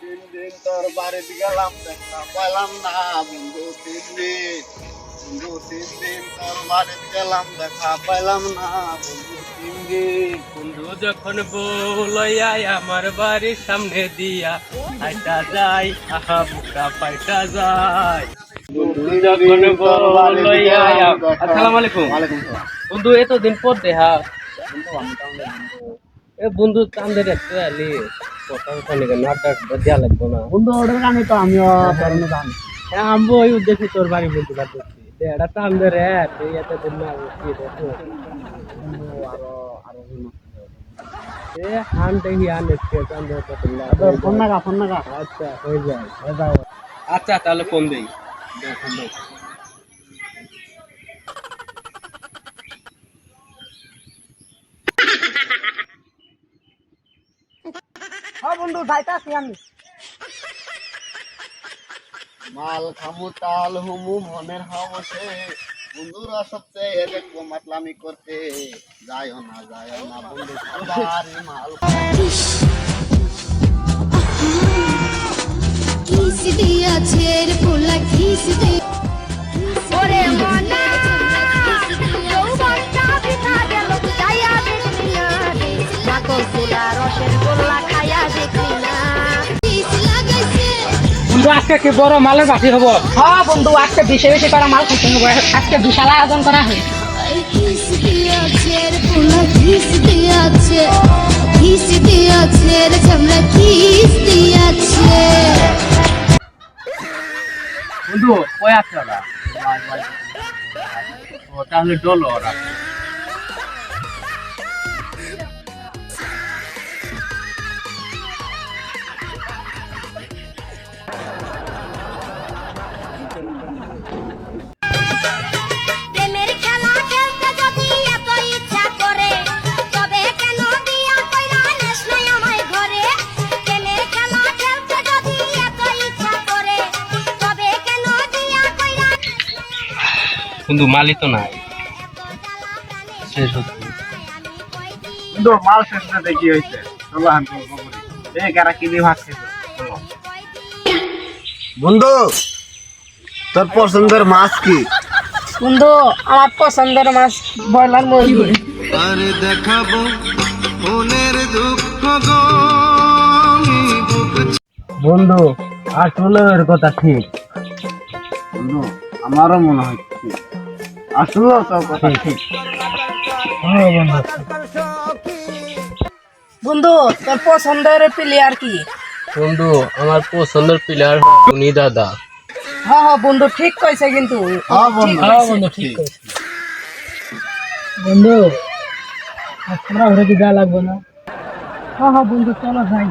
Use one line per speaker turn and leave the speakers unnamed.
তিন দিন তোর বাড়িতে গেলাম দেখা পেলাম না। বন্ধু তিন দিন বন্ধু তিন দিন তোর বাড়িতে গেলাম দেখা পেলাম না। বন্ধু তিন দিন
বন্ধু যখন বলইয়া আমার বাড়ির সামনে দিয়া হাইটা যাই আহা বুকা পাইটা যখন আসসালামু আলাইকুম। বন্ধু এতদিন পর দেখা।
বন্ধু
এ দেখতে না
কানে তো আমিও মতো আনি
হ্যাঁ আমি ওই উদ্দেশ্যে তোর বাড়ি বাদ করছি এটা চান্দে রে তুই এতদিন না কি দেখো
আরও আরও
এ হান দেখি হান এসছে
ফোন নাগা ফোন নাগা
আচ্ছা তাহলে ফোন দেই
হ্যাঁ বন্ধু যাইতাছি আমি।
মাল খামু তাল হুমু মনের হামসে বন্ধুরা সবচেয়ে দেখব মাতলামি করতে। যাইও না যাইও না বন্ধু বাড়ি মাল
কিস কিস দে ওরে মনা রসের গোল্লা
বন্ধু আজকে কি বড় মালের বাসি হব?
হ্যাঁ বন্ধু আজকে বেশি বেশি করে মাল খাইতে হবে আজকে বিশাল আয়োজন করা হয়
কিস
বন্ধু কই আছে ওরা? তাহলে ডলো ওরা। বন্ধু মালই তো নাই। শেষ হচ্ছে।
বন্ধু মাল শেষ না দেখি হয়েছে। চলো আমি গল্প করি। এই কারা কিনে ভাত বন্ধু তোর পছন্দের মাছ কি?
বন্ধু আমার পছন্দের মাছ ব্রয়লার মুরগি।
আরে দেখাবো মনের দুঃখ গো
বন্ধু আসলে এর কথা ঠিক।
বন্ধু আমারও মনে হচ্ছে আসলে তোর কথা। ঠিক
হ্যাঁ বন্ধু।
বন্ধু তোর পছন্দের প্লেয়ার কি?
বন্ধু আমার পছন্দের প্লেয়ার উনি দাদা।
হ্যাঁ হ্যাঁ বন্ধু ঠিক কইছে কিন্তু।
হ্যাঁ বন্ধু।
হ্যাঁ বন্ধু ঠিক বন্ধু আমরা ঘরে কি লাগবে না?
হ্যাঁ হ্যাঁ বন্ধু চলো যাই।